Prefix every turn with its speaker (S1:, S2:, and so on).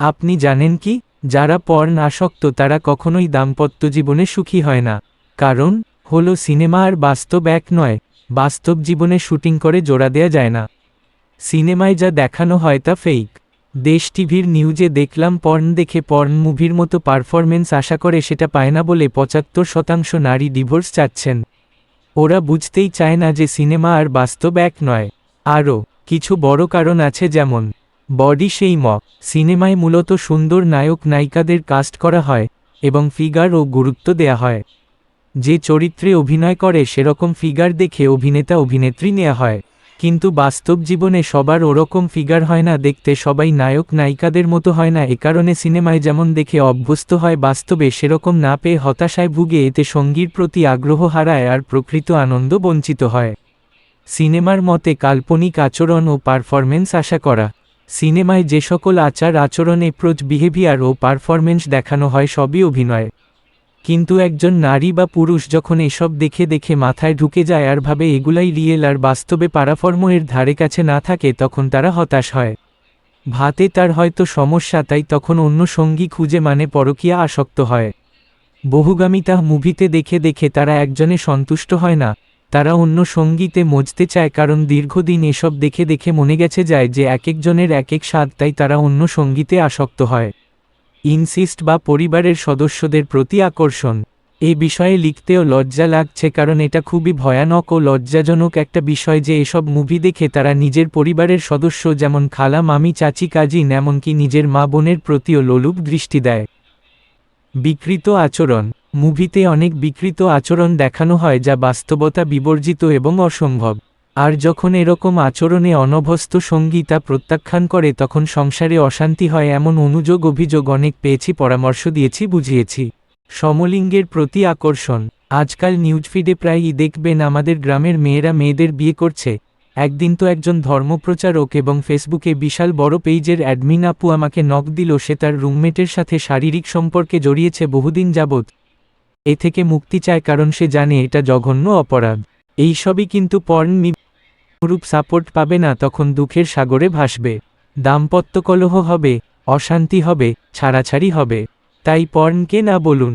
S1: আপনি জানেন কি, যারা পর্ন আসক্ত তারা কখনোই দাম্পত্য জীবনে সুখী হয় না। কারণ, হলো সিনেমা আর বাস্তব এক নয়, বাস্তব জীবনে শুটিং করে জোড়া দেয়া যায় না। সিনেমায় যা দেখানো হয় তা ফেক দেশ টিভির নিউজে দেখলাম পর্ন দেখে পর্ন মুভির মতো পারফরমেন্স আশা করে সেটা পায় না বলে পঁচাত্তর শতাংশ নারী ডিভোর্স চাচ্ছেন। ওরা বুঝতেই চায় না যে সিনেমা আর বাস্তব এক নয়। আরও, কিছু বড় কারণ আছে যেমন বডি সেই ম সিনেমায় মূলত সুন্দর নায়ক নায়িকাদের কাস্ট করা হয় এবং ফিগার ও গুরুত্ব দেয়া হয়। যে চরিত্রে অভিনয় করে সেরকম ফিগার দেখে অভিনেতা অভিনেত্রী নেওয়া হয়, কিন্তু বাস্তব জীবনে সবার ওরকম ফিগার হয় না, দেখতে সবাই নায়ক নায়িকাদের মতো হয় না, এ কারণে সিনেমায় যেমন দেখে অভ্যস্ত হয়, বাস্তবে সেরকম না পেয়ে হতাশায় ভুগে এতে সঙ্গীর প্রতি আগ্রহ হারায় আর প্রকৃত আনন্দ বঞ্চিত হয়। সিনেমার মতে কাল্পনিক আচরণ ও পারফরমেন্স আশা করা। সিনেমায় যে সকল আচার আচরণ এপ্রোচ বিহেভিয়ার ও পারফরমেন্স দেখানো হয় সবই অভিনয়। কিন্তু একজন নারী বা পুরুষ যখন এসব দেখে দেখে মাথায় ঢুকে যায় আর ভাবে এগুলাই রিয়েল আর বাস্তবে পারাফর্ম এর ধারে কাছে না থাকে তখন তারা হতাশ হয়। ভাতে তার হয়তো সমস্যা তাই তখন অন্য সঙ্গী খুঁজে মানে পরকিয়া আসক্ত হয়। বহুগামিতা মুভিতে দেখে দেখে তারা একজনে সন্তুষ্ট হয় না। তারা অন্য সঙ্গীতে মজতে চায় কারণ দীর্ঘদিন এসব দেখে দেখে মনে গেছে যায় যে এক একজনের এক এক স্বাদ, তাই তারা অন্য সঙ্গীতে আসক্ত হয়। ইনসিস্ট বা পরিবারের সদস্যদের প্রতি আকর্ষণ। এ বিষয়ে লিখতেও লজ্জা লাগছে কারণ এটা খুবই ভয়ানক ও লজ্জাজনক একটা বিষয় যে এসব মুভি দেখে তারা নিজের পরিবারের সদস্য যেমন খালা, মামি, চাচি, কাজিন, এমনকি নিজের মা বোনের প্রতিও লোলুপ দৃষ্টি দেয়। বিকৃত আচরণ। মুভিতে অনেক বিকৃত আচরণ দেখানো হয় যা বাস্তবতা বিবর্জিত এবং অসম্ভব। আর যখন এরকম আচরণে অনভ্যস্ত সঙ্গী তা প্রত্যাখ্যান করে, তখন সংসারে অশান্তি হয় এমন অনুযোগ অভিযোগ অনেক পেয়েছি, পরামর্শ দিয়েছি, বুঝিয়েছি। সমলিঙ্গের প্রতি আকর্ষণ। আজকাল নিউজফিডে প্রায়ই দেখবেন আমাদের গ্রামের মেয়েরা মেয়েদের বিয়ে করছে। একদিন তো একজন ধর্মপ্রচারক এবং ফেসবুকে বিশাল বড় পেইজের অ্যাডমিন আপু আমাকে নক দিল, সে তার রুমমেটের সাথে শারীরিক সম্পর্কে জড়িয়েছে বহুদিন যাবৎ। এ থেকে মুক্তি চায় কারণ সে জানে এটা জঘন্য অপরাধ। এইসবই কিন্তু পর্ন রূপ সাপোর্ট পাবে না, তখন দুঃখের সাগরে ভাসবে। দাম্পত্য কলহ হবে, অশান্তি হবে, ছাড়াছাড়ি হবে। তাই পর্নকে না বলুন।